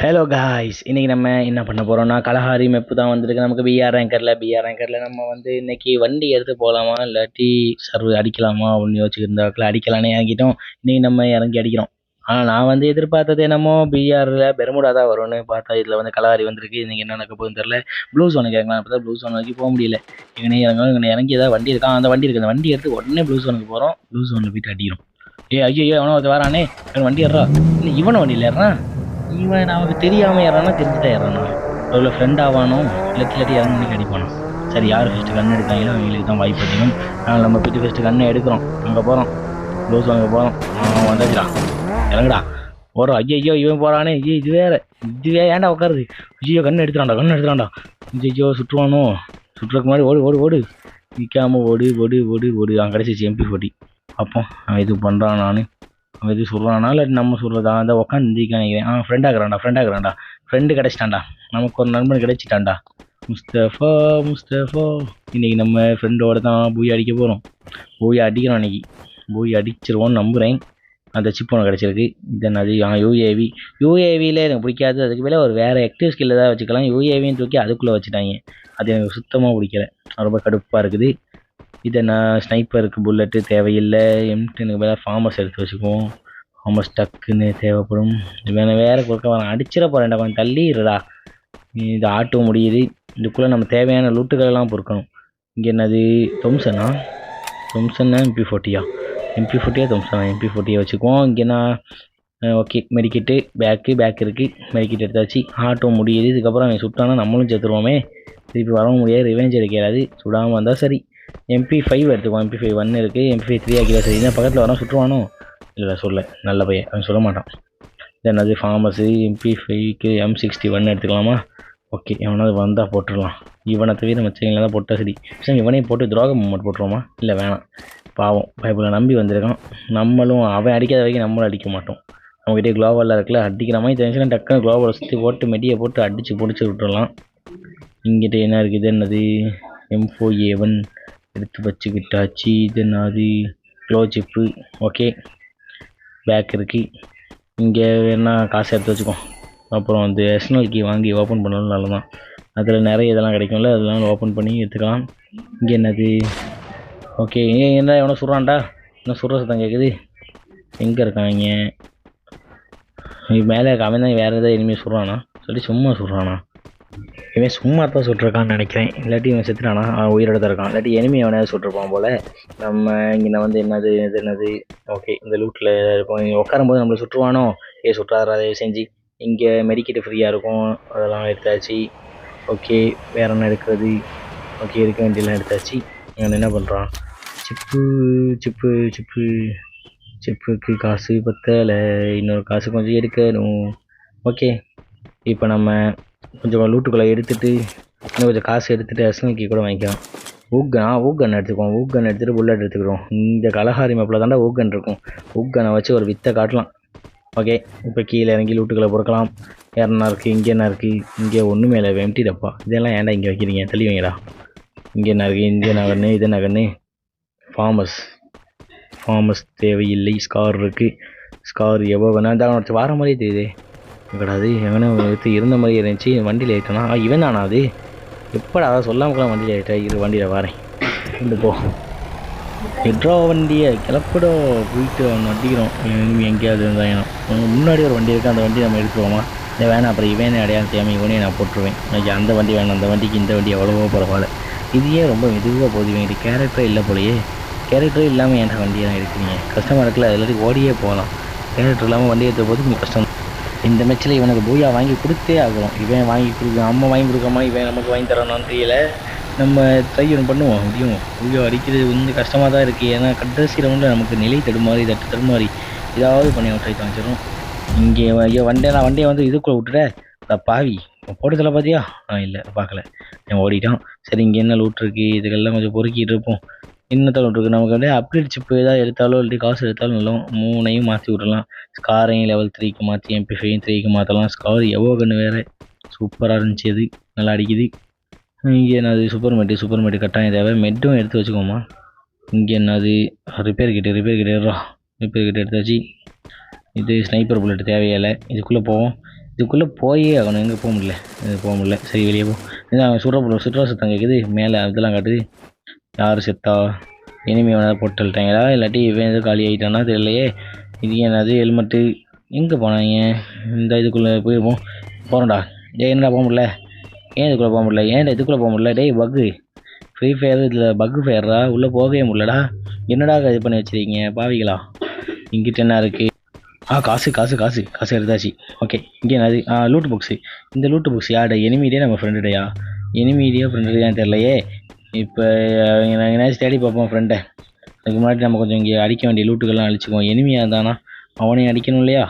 Hello guys இன்றைக்கி நம்ம என்ன பண்ண போகிறோம்னா கலஹாரி மெப்பு தான் வந்திருக்கு. நமக்கு பிஆர் ரேங்கரில் பிஆர் ரேங்கரில் நம்ம வந்து இன்றைக்கி வண்டி எடுத்து போகலாமா இல்லாட்டி சர்வ் அடிக்கலாமா அப்படின்னு யோசிச்சுருந்தாக்கில் அடிக்கலான்னு இறங்கிட்டோம். இன்றைக்கி நம்ம இறங்கி அடிக்கிறோம். ஆனால் நான் வந்து எதிர்பார்த்தது என்னமோ பிஆரில் பெருமுடா தான் வரும்னு பார்த்தா இதில் வந்து கலஹாரி வந்திருக்கு. இன்றைக்கி என்ன நடக்க போகுதுன்னு தெரில ப்ளூ சோனுக்கு இறங்கலாம் தான் ப்ளூ ஜோன் வரைக்கும் போக முடியல. இங்கே இறங்கலாம் இங்கே இறங்கி ஏதாவது வண்டி இருக்கா? அந்த வண்டி இருக்குது அந்த வண்டி எடுத்து உடனே ப்ளூ சோனுக்கு போகிறோம் ப்ளூ சோனில் போயிட்டு அடிக்கிறோம். ஏ ஐயோ ஐயோ அவனோ அது வரானே. இவன் வண்டி ஏறா இல்லை இவனை வண்டியில் ஏறான் இவன் நமக்கு தெரியாமல் ஏறானா தெரிஞ்சுட்டா ஏறானா அவ்வளோ ஃப்ரெண்ட் ஆவானோ? இல்லாட்டி இல்லாட்டி இறங்க மணிக்கு அடிப்பானோ சரி யார் ஃபஸ்ட்டு கண் எடுக்காங்களோ அவங்களுக்கு தான் வாய்ப்பு அதிகம் நாங்கள் நம்ம போயிட்டு ஃபஸ்ட்டு கண்ணை எடுக்கிறோம். அங்கே போகிறோம் க்ளோஸ் அங்கே போகிறோம் அவன் வந்துச்சுடா. இறங்குடா. போகிறோம் ஐயோ இவன் போகிறானே ஐயோ இது வேறு. இது ஏன்டா உட்காருது? ஐயோ கண்ணு எடுத்துறான்டா கண்ணு எடுத்துறான்டா. ஐயோ சுற்றுவானோ? சுற்றுறதுக்கு முன்னாடி ஓடு ஓடு ஓடு. நிற்காம ஓடு ஓடு ஓடு ஓடு. அவன் கிடச்சிச்சு எம்பி ஃபோர்ட்டி அப்போ அவன் இது பண்ணுறான் நான். இது சொல்கிறானா இல்லாட்டி நம்ம சொல்கிறதா அந்த உட்காந்து நினைக்கிறேன் அவன் ஃப்ரெண்டாகிறான்டா ஃப்ரெண்டாகிறான்டா ஃப்ரெண்டு கிடச்சிட்டான்டா. நமக்கு ஒரு நண்பன் கிடச்சிட்டான்டா. முஸ்தஃபா முஸ்தஃபா இன்றைக்கி நம்ம ஃப்ரெண்டோட தான் பூய் அடிக்க போகிறோம் பூய் அடிக்கிறோம் அன்றைக்கி போய் அடிச்சிருவோன்னு நம்புகிறேன் அந்த சிப் ஒன்று கிடச்சிருக்கு. தென் அது ஆ யூஏவி யூஏவியில் எனக்கு பிடிக்காது. அதுக்கு மேலே ஒரு வேறு ஆக்டிவ் ஸ்கில் ஏதாவது வச்சுக்கலாம். யூஏவின்னு தூக்கி அதுக்குள்ளே வச்சுட்டாங்க. அது எனக்கு சுத்தமாக பிடிக்கல. ரொம்ப கடுப்பாக இருக்குது. இது நான் ஸ்னைப்பருக்கு புல்லட்டு தேவையில்லை. எம்டினுக்கு வேறு ஃபார்மஸ் எடுத்து வச்சுக்குவோம். ஃபார்மஸ் டக்குன்னு தேவைப்படும். இவனை வேறு கொடுக்க வரேன் அடிச்சிட போகிறேன்டா கொஞ்சம் தள்ளிடுறா இது ஆட்டோ முடியுது. இதுக்குள்ளே நம்ம தேவையான லூட்டுகளெல்லாம் பொறுக்கணும். இங்கே என்னது? தொம்சனா தொம்சன்னா எம்பி ஃபோர்ட்டியா எம்பி ஃபோர்ட்டியா தொம்சனா எம்பி ஃபோர்ட்டியை வச்சுக்குவோம். இங்கே நான் ஓகே மெடிக்கெட்டு பேக்கு பேக் இருக்குது மெடிக்கெட் எடுத்தாச்சு. ஆட்டோ முடியுது. இதுக்கப்புறம் அவன் சுட்டானா நம்மளும் சேர்த்துருவோமே திருப்பி வரவும் முடியாது. ரிவெஞ்ச் எடுக்கிறாது சுடாமல் வந்தால் சரி. எம்பி ஃபைவ் எடுத்துக்கோ எம்பி ஃபைவ் ஒன்று இருக்குது எம்பி ஃபைவ் த்ரீ ஆகிடா சரி. என்ன பக்கத்தில் வரோம் சுற்றுவானோ? இல்லை சொல்ல. நல்ல பையன். அவன் சொல்ல மாட்டான். தென் அது ஃபார்மஸு எம்பி ஃபைவ்க்கு எம் சிக்ஸ்டி ஒன் எடுத்துக்கலாமா? ஓகே எவனாவது வந்தால் போட்டுடலாம். இவனை தவிர மச்சவங்களை தான் போட்டால் சரி. சரி இவனையும் போட்டு துரோக மூமெண்ட் போட்டுருவோமா? இல்லை வேணாம். பாவம். பைப்பில் நம்பி வந்திருக்கான். நம்மளும் அவன் அடிக்காத வரைக்கும் நம்மளும் அடிக்க மாட்டோம். அவங்ககிட்டே குளோபலில் இருக்குல்ல அடிக்கிற மாதிரி தெரிஞ்சுன்னா டக்குன்னு குளோபலை சுற்றி போட்டு மெடியை போட்டு அடித்து பிடிச்சி விட்டுடலாம் இங்கிட்ட என்ன இருக்குது? என்னது? எம் ஃபோர் ஏவன் எடுத்து வச்சுக்கிட்டாச்சு. இது என்னது? க்ளோ சிப்பு ஓகே பேக் இருக்குது இங்கே வேணால் காசு எடுத்து வச்சுக்கோ. அப்புறம் வந்து எஸ்னல் கீ வாங்கி ஓப்பன் பண்ணாலும் நல்லதான் அதில் நிறைய இதெல்லாம் கிடைக்கும்ல. அதெல்லாம் ஓப்பன் பண்ணி எடுத்துக்கலாம். இங்கே என்னது? ஓகே ஏன் என்ன எவனோ சுடுறான்டா என்ன சுடுற சத்தம் கேட்குது எங்கே இருக்காங்க மேலே இருக்க அவன் தான் வேறு எதாவது இனிமேல் சுடுறானா சொல்லி சும்மா சுடுறானா இவன் சும்மா தான் சுட்டிருக்கான்னு நினைக்கிறேன். இல்லாட்டி இவன் செத்துட்டானா? உயிரோட தான் இருக்கான். இல்லாட்டி எனிமி அவனையாவது சுட்டிருப்பான் போல். நம்ம இங்கே வந்து என்னது இது என்னது? ஓகே இந்த லூட்டில் இருப்போம் இங்கே உட்காரும்போது நம்மளை சுற்றுவானோ ஏ சுற்றாரா செஞ்சு இங்கே மெடிக்கெட்டு ஃப்ரீயாக இருக்கும். அதெல்லாம் எடுத்தாச்சு. ஓகே வேறு என்ன எடுக்கிறது? ஓகே இருக்க வேண்டியெல்லாம் எடுத்தாச்சு. இவன் என்ன பண்ணுறான் சிப்பு சிப்பு சிப்பு. சிப்புக்கு காசு பத்தலை. இன்னொரு காசு கொஞ்சம் எடுக்கணும். ஓகே இப்போ நம்ம கொஞ்சம் லூட்டுக்குள்ளே எடுத்துகிட்டு இன்னும் கொஞ்சம் காசு எடுத்துகிட்டு எஸ்என்கி கூட வாங்கிக்கலாம். ஊக்கன் ஊக்கன் எடுத்துக்குவோம். ஊக்கன் எடுத்துகிட்டு புல்லட் எடுத்துக்கிறோம். இந்த கலஹாரி மேப்பில் தாண்டா ஊக்கன் இருக்கும். ஊக்கனை வச்சு ஒரு வித்தை காட்டலாம். ஓகே இப்போ கீழே இறங்கி லூட்டுக்களை பொறுக்கலாம். இறனா இருக்குது இங்கே என்ன இருக்குது இங்கே ஒன்றுமே இல்லை எம்டி டப்பா. இதெல்லாம் ஏன்டா இங்கே வைக்கிறீங்க? தள்ளி வைங்கடா. இங்கே என்ன இருக்குது இங்கே நகர்னு இது நகர்னு ஃபார்மஸ் ஃபார்மஸ் தேவையில்லை. ஸ்கார் இருக்குது ஸ்கார் எவ்வளோ வேணால் இந்த வர மாதிரியே தெரியுது. கிடையாது எவனும் எடுத்து இருந்த மாதிரி இருந்துச்சு வண்டியில் ஏறிட்டானா? இவன் தானா அது? எப்படா அதை சொல்லாமக்கலாம் வண்டியில் ஏறிட்டேன் இரு வண்டியில் வரேன். இந்த போ. எட்ரா வண்டியை கிளப்பிடோ போயிட்டு அவன் அடிக்கிறோம் எங்கேயாவது இருந்தாங்க முன்னாடி ஒரு வண்டி இருக்குது அந்த வண்டி நம்ம எடுத்துருவோமா? இல்லை வேணாம் அப்புறம் இவனே அடையாளம் தெரியாமல் இவனே நான் போட்டுருவேன். எனக்கு அந்த வண்டி வேணும் அந்த வண்டிக்கு இந்த வண்டி எவ்வளவோ பரவாயில்ல. இது ஏன் ரொம்ப மெதுவாக போகுது இவங்கிட்ட கேரக்டரே இல்லை போலயே. கேரக்டரே இல்லாமல் என்கிட்ட வண்டியை எடுக்கிறீங்க? கஷ்டமாக இருக்குல்ல எல்லாத்தையும் ஓடியே போகலாம். கேரக்டர் இல்லாமல் வண்டி எடுத்த போது கொஞ்சம் கஷ்டம். இந்த மேட்ச்சில் இவனுக்கு பூயா வாங்கி கொடுத்தே ஆகணும். இவன் வாங்கி கொடுக்க நம்ம வாங்கி கொடுக்காம இவன் நமக்கு வாங்கி தரணும்னு தெரியல. நம்ம ட்ரை ஒன்று பண்ணுவோம் முடியும் பூயா அடிக்கிறது வந்து கஷ்டமாக தான் இருக்குது ஏன்னா கடைசி ரவுண்டில் நமக்கு நிலை தடுமாறி தட்டு தடுமாறி ஏதாவது பண்ணி ட்ரை காமிச்சிடும் இங்கே ஐயோ வண்டியை நான் வண்டியை வந்து இதுக்குள்ளே விட்டுட்டேன் பாவி போட்டதில் பார்த்தியா ஆ இல்லை பார்க்கல. அவன் ஓடிட்டான். சரி இங்கே என்ன லூட் இருக்குது இதுக்கெல்லாம் கொஞ்சம் பொறுக்கிட்டு இருப்போம். இன்னத்த இருக்குது நமக்கு அப்படியே அப்டேட் சிப்பு ஏதாவது எடுத்தாலோ இல்லாட்டி காசு எடுத்தாலும் நல்லா மூணையும் மாற்றி விடலாம். ஸ்காரையும் லெவல் த்ரீக்கு மாற்றி எம்பி ஃபைவ் த்ரீக்கு மாற்றலாம் ஸ்கார் எவ்வளோ கன்று வேறு? சூப்பராக இருந்துச்சு அது நல்லா அடிக்குது. இங்கே என்னது? சூப்பர் மெட்டு சூப்பர் மெட்டு கட்டாயம் தேவை. மெட்டும் எடுத்து வச்சுக்கோமா. இங்கே என்னது? ரிப்பேர் கிட்ட ரிப்பேர் கிட்ட ரிப்பேர் கிட்ட எடுத்தாச்சு. இது ஸ்னைப்பர் புல்லட் தேவையில்லை இதுக்குள்ளே போவோம். இதுக்குள்ளே போயே ஆகணும். எங்கே போக முடியல? இது போக முடியல. சரி வெளியே போ. இதான் சுற்ற சுற்றுலா சுத்தம் கேட்குது மேலே இதெல்லாம் காட்டுது. யார் செத்தா? இனிமே வேணால் போட்டு இல்லாட்டி இவன் எதுவும் காலி ஆகிட்டானா தெரியலையே. இது என்னது ஹெல்மெட்டு? எங்கே போனாங்க? இந்த இதுக்குள்ளே போயிருப்போம். போகிறோம்டா டேய் என்னடா போக முடியல? ஏன் இதுக்குள்ளே போக முடியல? ஏன்டா இதுக்குள்ளே போக முடியல? டேய் பக்கு ஃப்ரீ ஃபயர் இதில் பக்கு ஃபயர்டா உள்ளே போகவே முடியலடா. என்னடா இது பண்ணி வச்சுருக்கீங்க? பாவிகளா. இங்கிட்ட என்ன இருக்குது ஆ காசு காசு காசு. காசு எடுத்தாச்சு. ஓகே இங்கே என்னது? ஆ லூட்டு புக்ஸு இந்த லூட்டு புக்ஸ் யார்டா? எனிமீடியா நம்ம ஃப்ரெண்டுடையா எனிமீடியா ஃப்ரெண்டுடையான்னு தெரிலையே இப்போ நாங்கள் எங்கேயாச்சும் தேடி பார்ப்போம் ஃப்ரெண்டை அதுக்கு முன்னாடி நம்ம கொஞ்சம் இங்கே அடிக்க வேண்டிய லூட்டுகள்லாம் அழிச்சுக்குவோம். எனிமையாக இருந்தானா அவனையும் அடிக்கணும் இல்லையா?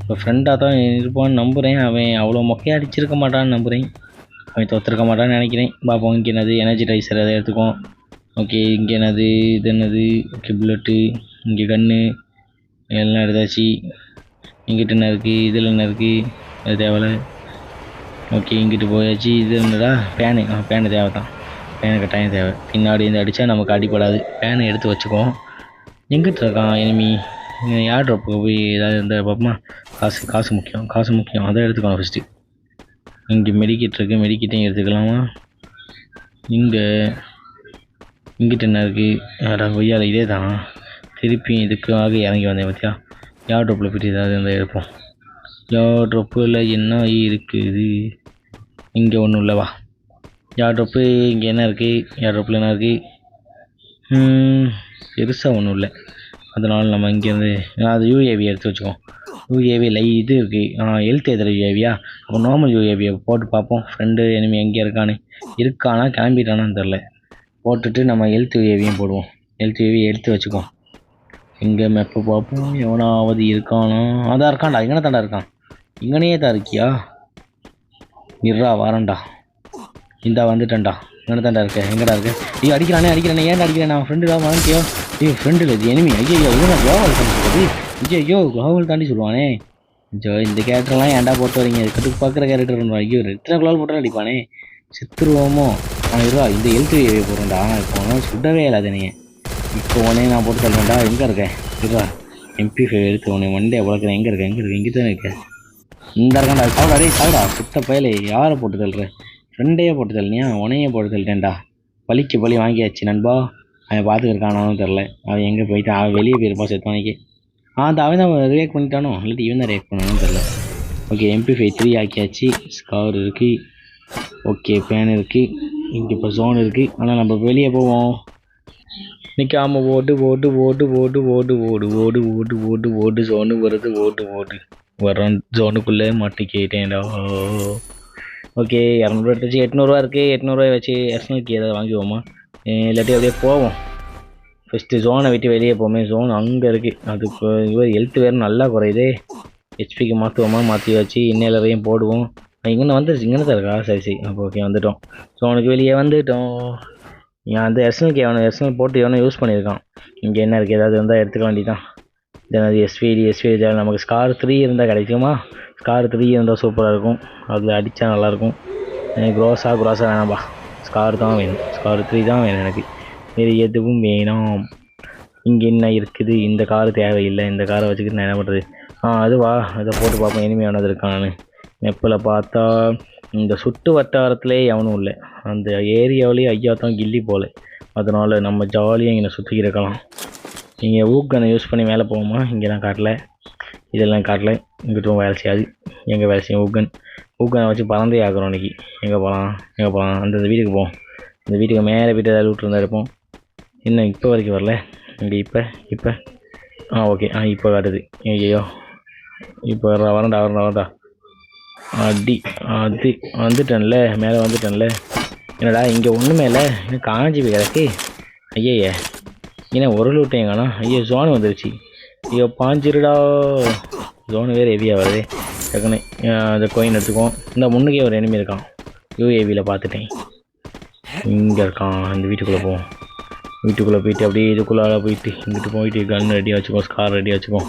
இப்போ ஃப்ரெண்டாக தான் இருப்பான்னு நம்புகிறேன் அவன் அவ்வளோ மொக்கையாக அடிச்சிருக்க மாட்டான்னு நம்புகிறேன் அவன் தோற்றுருக்க மாட்டான்னு நினைக்கிறேன். பார்ப்போம் இங்கே என்னது? எனர்ஜிடைசர் அதை எடுத்துக்குவோம். ஓகே இங்கே என்னது? இது என்னது? ஓகே புல்லட்டு இங்கே கன்று எல்லாம் எடுத்தாச்சு. இங்கிட்ட என்ன இருக்குது இதில் என்ன இருக்குது அது தேவையில்ல. ஓகே இங்கிட்டு போயாச்சு. இது என்னடா? ஃபேனு ஆ ஃபேனு தேவை தான் பேனு கட்டாயம் தேவை. பின்னாடி இருந்து அடித்தா நமக்கு அடிப்படாது பேனை எடுத்து வச்சுக்குவோம். எங்கிட்ட இருக்கான் எனிமி யார் ட்ராப்புக்கு போய் ஏதாவது இருந்தால் பார்ப்போமா காசு காசு முக்கியம். காசு முக்கியம். அதை எடுத்துக்கணும் ஃபஸ்ட்டு இங்கே மெடிக்கிட் இருக்குது மெடிக்கிட்டையும் எடுத்துக்கலாமா? இங்கே இங்கிட்ட என்ன இருக்குது யாரா கொய்யால இதே தான் திருப்பி இதுக்காக இறங்கி வந்தேன் பார்த்தியா யார் ட்ராப்பில் போய்ட்டு ஏதாவது இருந்தால் எடுப்போம். யார் ட்ரப்பில் என்ன இருக்குது? இங்கே ஒன்றும் இல்லைவா யார் இங்கே என்ன இருக்குது யார் என்ன இருக்குது பெருசாக ஒன்றும் இல்லை. அதனால் நம்ம இங்கேருந்து அது யூஏவி எடுத்து வச்சுக்கோம் யூஏவி லை இது இருக்குது எழுத்து எதிர யூஏவியா அப்போ நார்மல் யூஏவியை போட்டு பார்ப்போம். ஃப்ரெண்டு எனிமி எங்கே இருக்கான்னு. இருக்கானா கிளம்பிட்டானான்னு தெரில போட்டுட்டு நம்ம எழுத்து யூஏவியும் போடுவோம். எழுத்து யூஏவி எடுத்து வச்சுக்கோம் எங்கே மெப்பை பார்ப்போம். எவனாவது இருக்கானா? அதான் இருக்கான்டா. இங்கே தாண்டா இருக்கான். இங்கனையே தான் இருக்கியா? இருடா வரேன்டா. இந்தா வந்துட்டேன்டா. இங்கே தாண்டா இருக்க. எங்கடா இருக்க? ஐயோ அடிக்கிறானே அடிக்கிறானே. ஏன்டா அடிக்கிறேன்? நான் ஃப்ரெண்டு தான் வாங்கிட்டியோ? ஐயோ ஃப்ரெண்டு இல்லை இது எனிமி ஐயோ ஐயோ நான் குளோபல் தாண்டி ஐயோ ஐயோ குளோபல் தாண்டி சொல்லுவானே. ஐயோ இந்த கேரக்டர்லாம் ஏன்டா போட்டு வரீங்க? கட்டுக்கு பார்க்குற கேரக்டர் ஐயோ எத்தனை குளோபல் போட்டாலும் அடிப்பானே. செத்துருவோமோ? ஆ இருவா இந்த எழுத்து ஏரியா போடுறேன்டா. இப்போ ஒன்றும் சுடவே இல்லாத நீ இப்போ உடனே நான் போட்டு தள்ளுறேன்டா எங்கே இருக்கேன் இருவா எம்பி ஃபைவ் எடுத்து உடனே மண்டே உழக்கிறேன் எங்கே இருக்கேன் எங்கே இருக்கு? இங்கே தானே இருக்கேன் இந்த இருக்கேன்டா. சாப்பிடா டேய் சாப்பிடா சுத்த பயலே யாரை போட்டு தள்ளுறேன் ஃப்ரெண்டையே போட்டு தள்ளினியா உனையே போட்டு தள்ளிட்டேன்டா பழிக்கு பழி வாங்கியாச்சு நண்பா அவன் பார்த்துக்கிருக்கானாலும் தெரில அவன் எங்கே போயிட்டான் அவன் வெளியே போயிருப்பான் செத்தவனைக்கு ஆ அந்த அவன் தான் ரியாக்ட் பண்ணிட்டானோ இல்லாட்டி இவன் தான் ரியாக்ட் பண்ணானு தெரில ஓகே எம்பி ஃபைவ் த்ரீ ஆக்கியாச்சு ஸ்கார் இருக்குது ஓகே பேன் இருக்குது இங்கே இப்போ ஜோன் இருக்குது ஆனால் நம்ம வெளியே போவோம் நிற்காம ஓட்டு ஓட்டு ஓட்டு ஓட்டு ஓட்டு ஓடு ஓடு ஓட்டு ஓட்டு ஓட்டு ஜோனு வருது ஓட்டு ஓட்டு வரோம் ஜோனுக்குள்ளே மாட்டிக்கிட்டேன்டா ஓகே இரநூறுவா எடுத்துச்சு. எட்நூறுவா இருக்குது எட்நூறுவா வச்சு எஸ்எல்கி ஏதாவது வாங்கிவோமா இல்லாட்டி அப்படியே போவோம். ஃபஸ்ட்டு ஜோனை விட்டு வெளியே போவோமே. ஜோன் அங்கே இருக்குது அதுக்கு இவர் ஹெல்த் வேறு நல்லா குறையுதே. ஹெச்பிக்கு மாற்றுவோமா மாற்றி வச்சு இன்னையிலரையும் போடுவோம். இங்கே வந்துருச்சு இங்கே தான் இருக்கா சரி சரி அப்போ ஓகே வந்துட்டோம். ஜோனுக்கு வெளியே வந்துட்டோம். இவன் வந்து எஸ்எல்கே அவனை எஸ்எல் போட்டு எவனும் யூஸ் பண்ணியிருக்கான். இங்கே என்ன இருக்குது ஏதாவது இருந்தால் எடுத்துக்க வேண்டியதான் அது எஸ்விடி எஸ்விடி நமக்கு ஸ்கார் த்ரீ இருந்தால் கிடைக்குமா? ஸ்கார் த்ரீ இருந்தால் சூப்பராக இருக்கும். அதில் அடித்தா நல்லாயிருக்கும் எனக்கு க்ரோஸா க்ரோஸா வேணாம்பா. ஸ்கார் தான் வேணும். ஸ்கார் த்ரீ தான் வேணும் எனக்கு. வேறு எதுவும் வேணும். இங்கே என்ன இருக்குது? இந்த கார் தேவையில்லை. இந்த காரை வச்சுக்கிட்டு நான் என்ன பண்ணுறது ஆ அதுவா அதை போட்டு பார்ப்போம். இனிமையானது இருக்கான்னு. நெப்பில் பார்த்தா இந்த சுட்டு வட்டாரத்திலே எவனும் இல்லை. அந்த ஏரியாவிலேயே ஐயா தான் கில்லி போல. அதனால் நம்ம ஜாலியாக இங்கே சுற்றி இருக்கலாம். இங்கே ஊக்கனை யூஸ் பண்ணி மேலே போவோமா இங்கெல்லாம் காட்டல. இதெல்லாம் காட்டல. இங்கிட்டும் வேலை செய்யாது. எங்கே வேலை செய்யும்? ஊக்கன். ஊக்கனை வச்சு பறந்தே ஆக்குறோம் இன்றைக்கி எங்கே போகலாம் எங்கே போகலாம் அந்த வீட்டுக்கு போவோம். இந்த வீட்டுக்கு மேலே போய்ட்டு ஏதாவது விட்டுருந்தா இருப்போம் இன்னும் இப்போ வரைக்கும் வரல. இங்கே இப்போ இப்போ. ஆ ஓகே ஆ இப்போ காட்டுது. ஐயோ இப்போ வர வரண்டா வரண்டா வரண்டா அடி அது வந்துட்டேன்ல. மேலே வந்துட்டேன்ல. என்னடா இங்கே ஒன்றுமே இல்லை. இன்னும் காஞ்சி போய் கிடக்கு. ஐயய்யே ஏன்னா ஒரு லூட்டையும் காணோம். ஐயோ ஜோன் வந்துருச்சு. ஐயோ பாஞ்சிருடா. ஜோனு வேறு ஹெவியாக வருது. டக்குன்னு இந்த அந்த கோயின் எடுத்துக்குவோம். இந்த முன்னுக்கே ஒரு எனிமி இருக்கான். யூஏவியில் பார்த்துட்டேன். இங்கே இருக்கான். இந்த வீட்டுக்குள்ளே போவோம் வீட்டுக்குள்ளே போயிட்டு அப்படியே இதுக்குள்ளால போயிட்டு இங்கிட்டு போயிட்டு கன் ரெடியாக வச்சுக்கோம் ஸ்கார் ரெடியாக வச்சுக்கோம்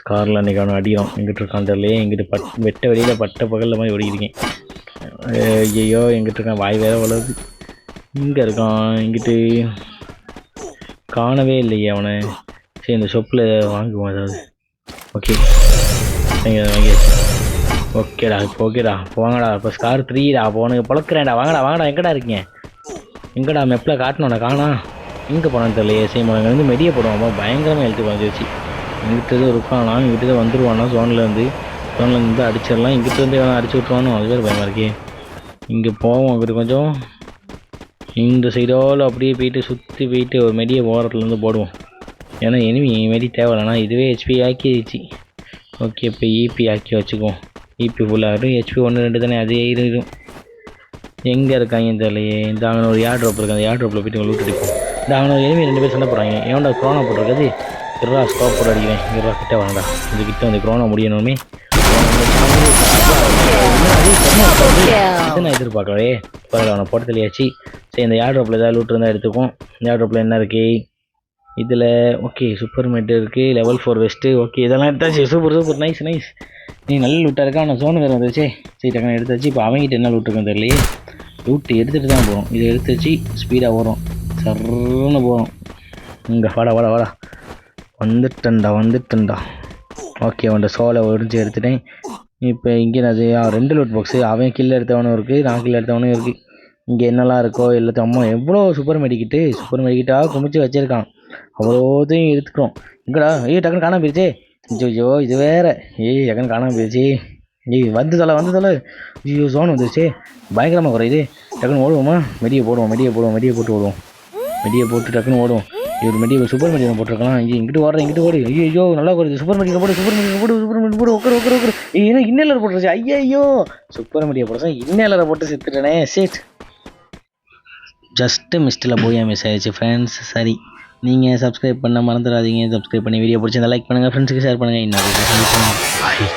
ஸ்காரில் அன்றைக்கி அவனை அடிக்கிறோம் எங்கிட்ட இருக்கான் தெரியலையே. எங்கிட்டு பட் வெட்ட வெளியில் பட்ட பகலில் மாதிரி ஓடிக்கிறீங்க ஐயோ எங்கிட்ட இருக்கான்? வாய் வேற வளருது. இங்கே இருக்கான். இங்கிட்டு காணவே இல்லையே அவனை. சரி இந்த ஷொப்பில் வாங்குவோம் ஏதாவது. ஓகே ஓகேடா இப்போ ஓகேடா போங்கடா இப்போ ஸ்கார் த்ரீடா போனுக்கு பழக்கிறேன்டா. வாங்கடா வாங்கடா. எங்கடா இருக்கீங்க? எங்கடா மெப்பில் காட்டணும்டா காணா? எங்கே போனான்னு தெரியல ஏசை மரங்கள் வந்து மெடியை போடுவோம். பயங்கரமாக எழுத்து வந்துச்சு இங்கிட்ட எதுவும் இருப்பானா இங்கிட்ட தான் வந்துடுவானா ஜோனில் இருந்து. இருந்து அடிச்சிடலாம். இங்கிட்ட வந்து அடிச்சு விட்ருவானோ அது பேர் பயமாக இருக்கே. இங்கே போவோம் அங்கிட்டு கொஞ்சம். இந்த சைடோல அப்படியே போயிட்டு சுற்றி போயிட்டு ஒரு மெடியை ஓரத்துலேருந்து போடுவோம். ஏன்னா எனிமி மெடி தேவையில்லனா இதுவே ஹெச்பி ஆக்கிடுச்சு ஓகே இப்போ இபி ஆக்கி வச்சுக்குவோம். இபி ஃபுல்லாக ஹெச்பி ஒன்று ரெண்டு தானே? அதே இருக்கும் எங்கே இருக்காங்க தெரியலையே இந்த அங்கே ஒரு ஏர் ட்ராப் இருக்குது அந்த ஏர் ட்ராப்பில் போய்ட்டு லூட் அடிப்போம். இந்த அங்கே ஒரு ரெண்டு பேர் சண்டை போடுறாங்க. ஏன்டா குரோனா போட்டிருக்காது? இருவா ஸ்டாப் போட்டு அடிக்கிறேன். இருவா கிட்ட வாங்கடா இது கிட்ட வந்து குரோனா முடியணுமே. நான் எதிர்பார்க்கவே பரவாயில்ல அவனை போட்டு தெளியாச்சு சரி இந்த ஏர் ட்ராப்பில் ஏதாவது லூட் இருந்தால் எடுத்துக்கும் ஏர் ட்ராப்பில் என்ன இருக்குது இதில் ஓகே சூப்பர் மெட் இருக்குது லெவல் ஃபோர் வெஸ்ட்டு ஓகே இதெல்லாம் எடுத்தாச்சு சூப்பர் சூப்பர் நைஸ் நைஸ் நீ நல்ல லூட்டாக இருக்கா? ஆனால் சோனு வேறு வந்துருச்சே. சரி டக்குனு எடுத்தாச்சு இப்போ அவங்ககிட்ட என்ன லூட் இருக்குன்னு தெரியலையே. லூட் எடுத்துகிட்டு தான் போகிறோம் இதை எடுத்து வச்சு ஸ்பீடாக வரும் சர்ன்னு போகிறோம் இங்கே வாடா வாடா வாடா. வந்துட்டேன்டா வந்துட்டேன்டா. ஓகே அவன்கிட்ட சோலை ஒடிஞ்சு எடுத்துட்டேன். இப்போ இங்கே நான் ரெண்டு லூட் பாக்ஸு அவன் கீழே எடுத்தவனும் இருக்குது நான் கீழே எடுத்தவனும் இருக்குது இங்கே என்னெல்லாம் இருக்கோ எல்லாத்தையும் அம்மா எவ்வளோ சூப்பர் மெடிக்கிட்டு சூப்பர் மெடிக்கிட்டாக குமிச்சு வச்சுருக்கான். அவ்வளோதையும் எடுத்துக்கிறோம் எங்கடா? ஏய் டக்குன்னு காணாம போயிடுச்சே ஐயோ இது வேற. ஏய் டக்குனு காணாம போயிடுச்சு ஏய் வந்து தலை வந்து தலை ஐயோ சோன் வந்துருச்சு பயங்கரமாக குறையுது டக்குன்னு ஓடுவோமா? மெடியை போடுவோம் மெடியை போடுவோம் மெடியை போட்டு ஓடுவோம். மெடியை போட்டு டக்குன்னு ஓடுவோம் இவர் மெடியை சூப்பர் மெடியை போட்டிருக்கலாம். ஐயோ இங்கிட்டு ஓடுறேன் இங்கிட்டு ஓடு. ஐயோ ஐயோ நல்லா குறையுது சூப்பர் மெடியை போடு சூப்பர் மெடியை போடு சூப்பர் மெடியை போடு உட்காரு உட்காரு உட்காரு ஏன்னா இன்னலர் போட்டுருச்சு? ஐயோ சூப்பர் மெடியை போடுறேன் இன்னலரை போட்டு செத்துட்டேனே. சேட் ஜஸ்ட்டு மிஸ்டில் போய் மிஸ் ஆயிடுச்சு ஃப்ரெண்ட்ஸ் சரி. நீங்கள் சப்ஸ்கிரைப் பண்ண மறந்துடாதீங்க. சப்ஸ்கிரைப் பண்ணி வீடியோ பிடிச்சிருந்தா லைக் பண்ணுங்கள் ஃப்ரெண்ட்ஸுக்கு ஷேர் பண்ணுங்கள் இன்னொரு